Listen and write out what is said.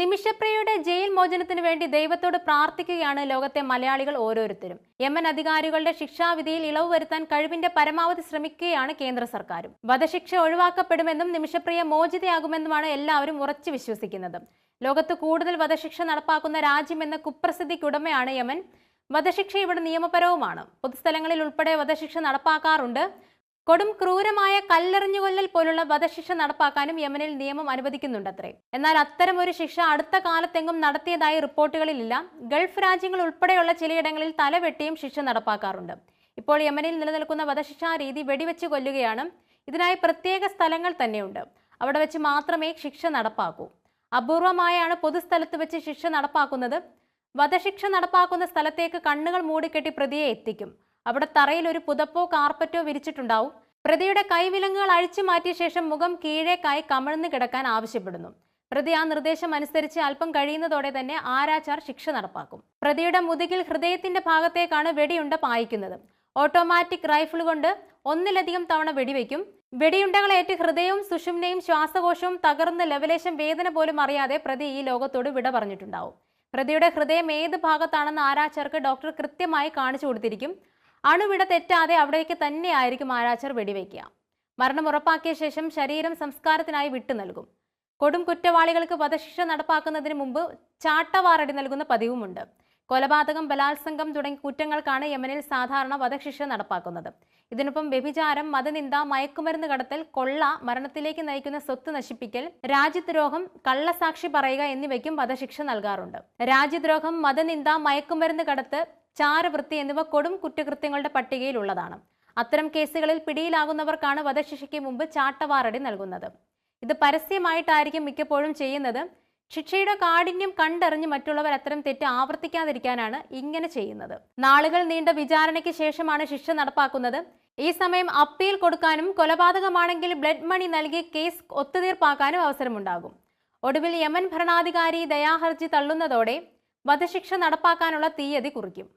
നിമിഷപ്രിയയുടെ ജയിൽ മോചനത്തിന് വേണ്ടി ദൈവത്തോട് പ്രാർത്ഥിക്കുകയാണ് ലോകത്തെ മലയാളികൾ ഓരോരുത്തരും. യമൻ അധികാരികളുടെ ശിക്ഷാവിധിയിൽ ഇളവ് വരുത്താൻ കഴിവിന്റെ പരമാവധി ശ്രമിക്കുകയാണ് കേന്ദ്ര സർക്കാരും. വധശിക്ഷ ഒഴിവാക്കപ്പെടുമെന്നും നിമിഷപ്രിയ മോചിതയാകുമെന്നുമാണ് എല്ലാവരും ഉറച്ചു വിശ്വസിക്കുന്നത്. ലോകത്ത് കൂടുതൽ വധശിക്ഷ നടപ്പാക്കുന്ന രാജ്യമെന്ന കുപ്രസിദ്ധിക്കുടമയാണ് യമൻ. വധശിക്ഷ ഇവിടെ നിയമപരവുമാണ്. പൊതുസ്ഥലങ്ങളിൽ ഉൾപ്പെടെ വധശിക്ഷ നടപ്പാക്കാറുണ്ട്. കൊടും ക്രൂരമായ കല്ലെറിഞ്ഞു കൊല്ലൽ പോലുള്ള വധശിക്ഷ നടപ്പാക്കാനും യമനിൽ നിയമം അനുവദിക്കുന്നുണ്ടത്രേ. എന്നാൽ അത്തരം ഒരു ശിക്ഷ അടുത്ത കാലത്തെങ്ങും നടത്തിയതായി റിപ്പോർട്ടുകളിലില്ല. ഗൾഫ് രാജ്യങ്ങൾ ഉൾപ്പെടെയുള്ള ചിലയിടങ്ങളിൽ തലവെട്ടിയും ശിക്ഷ നടപ്പാക്കാറുണ്ട്. ഇപ്പോൾ യമനിൽ നിലനിൽക്കുന്ന വധശിക്ഷാ രീതി വെടിവെച്ച് കൊല്ലുകയാണ്. ഇതിനായി പ്രത്യേക സ്ഥലങ്ങൾ തന്നെയുണ്ട്. അവിടെ വെച്ച് മാത്രമേ ശിക്ഷ നടപ്പാക്കൂ. അപൂർവമായാണ് പൊതുസ്ഥലത്ത് വെച്ച് ശിക്ഷ നടപ്പാക്കുന്നത്. വധശിക്ഷ നടപ്പാക്കുന്ന സ്ഥലത്തേക്ക് കണ്ണുകൾ മൂടിക്കെട്ടി പ്രതിയെ എത്തിക്കും. അവിടെ തറയിൽ ഒരു പുതപ്പോ കാർപ്പറ്റോ വിരിച്ചിട്ടുണ്ടാവും. പ്രതിയുടെ കൈവിലങ്ങുകൾ അഴിച്ചു മാറ്റിയ ശേഷം മുഖം കീഴേക്കായി കമിഴ്ന്നു കിടക്കാൻ ആവശ്യപ്പെടുന്നു. പ്രതി ആ നിർദ്ദേശം അനുസരിച്ച് അല്പം കഴിയുന്നതോടെ തന്നെ ആരാച്ചാർ ശിക്ഷ നടപ്പാക്കും. പ്രതിയുടെ മുതുകിൽ ഹൃദയത്തിന്റെ ഭാഗത്തേക്കാണ് വെടിയുണ്ട പായിക്കുന്നത്. ഓട്ടോമാറ്റിക് റൈഫിൾ കൊണ്ട് ഒന്നിലധികം തവണ വെടിവെക്കും. വെടിയുണ്ടകളേറ്റ് ഹൃദയവും സുഷുമ്നയും ശ്വാസകോശവും തകർന്ന് ലവലേശം വേദന പോലും അറിയാതെ പ്രതി ഈ ലോകത്തോട് വിട പറഞ്ഞിട്ടുണ്ടാവും. പ്രതിയുടെ ഹൃദയം ഏത് ഭാഗത്താണെന്ന് ആരാച്ചാർക്ക് ഡോക്ടർ കൃത്യമായി കാണിച്ചു കൊടുത്തിരിക്കും. അണുവിട തെറ്റാതെ അവിടേക്ക് തന്നെയായിരിക്കും ആരാച്ചർ വെടിവെക്കുക. മരണം ഉറപ്പാക്കിയ ശേഷം ശരീരം സംസ്കാരത്തിനായി വിട്ടു നൽകും. കൊടും കുറ്റവാളികൾക്ക് വധശിക്ഷ നടപ്പാക്കുന്നതിന് മുമ്പ് ചാട്ടവാറടി നൽകുന്ന പതിവുമുണ്ട്. കൊലപാതകം ബലാത്സംഗം തുടങ്ങിയ കുറ്റങ്ങൾക്കാണ് യമനിൽ സാധാരണ വധശിക്ഷ നടപ്പാക്കുന്നത്. ഇതിനൊപ്പം വ്യഭിചാരം മതനിന്ദ മയക്കുമരുന്ന് കടത്തൽ കൊള്ള മരണത്തിലേക്ക് നയിക്കുന്ന സ്വത്ത് നശിപ്പിക്കൽ രാജ്യദ്രോഹം കള്ളസാക്ഷി പറയുക എന്നിവയ്ക്കും വധശിക്ഷ നൽകാറുണ്ട്. രാജ്യദ്രോഹം മതനിന്ദ മയക്കുമരുന്ന് കടത്ത് ചാരവൃത്തി എന്നിവ കൊടും കുറ്റകൃത്യങ്ങളുടെ പട്ടികയിലുള്ളതാണ്. അത്തരം കേസുകളിൽ പിടിയിലാകുന്നവർക്കാണ് വധശിക്ഷയ്ക്ക് മുമ്പ് ചാട്ടവാറടി നൽകുന്നത്. ഇത് പരസ്യമായിട്ടായിരിക്കും മിക്കപ്പോഴും ചെയ്യുന്നത്. ശിക്ഷയുടെ കാഠിന്യം കണ്ടറിഞ്ഞ് മറ്റുള്ളവർ അത്തരം തെറ്റ് ആവർത്തിക്കാതിരിക്കാനാണ് ഇങ്ങനെ ചെയ്യുന്നത്. നാളുകൾ നീണ്ട വിചാരണയ്ക്ക് ശേഷമാണ് ശിക്ഷ നടപ്പാക്കുന്നത്. ഈ സമയം അപ്പീൽ കൊടുക്കാനും കൊലപാതകമാണെങ്കിൽ ബ്ലഡ് മണി നൽകി കേസ് ഒത്തുതീർപ്പാക്കാനും അവസരമുണ്ടാകും. ഒടുവിൽ യമൻ ഭരണാധികാരി ദയാഹർജി തള്ളുന്നതോടെ വധശിക്ഷ നടപ്പാക്കാനുള്ള തീയതി കുറിക്കും.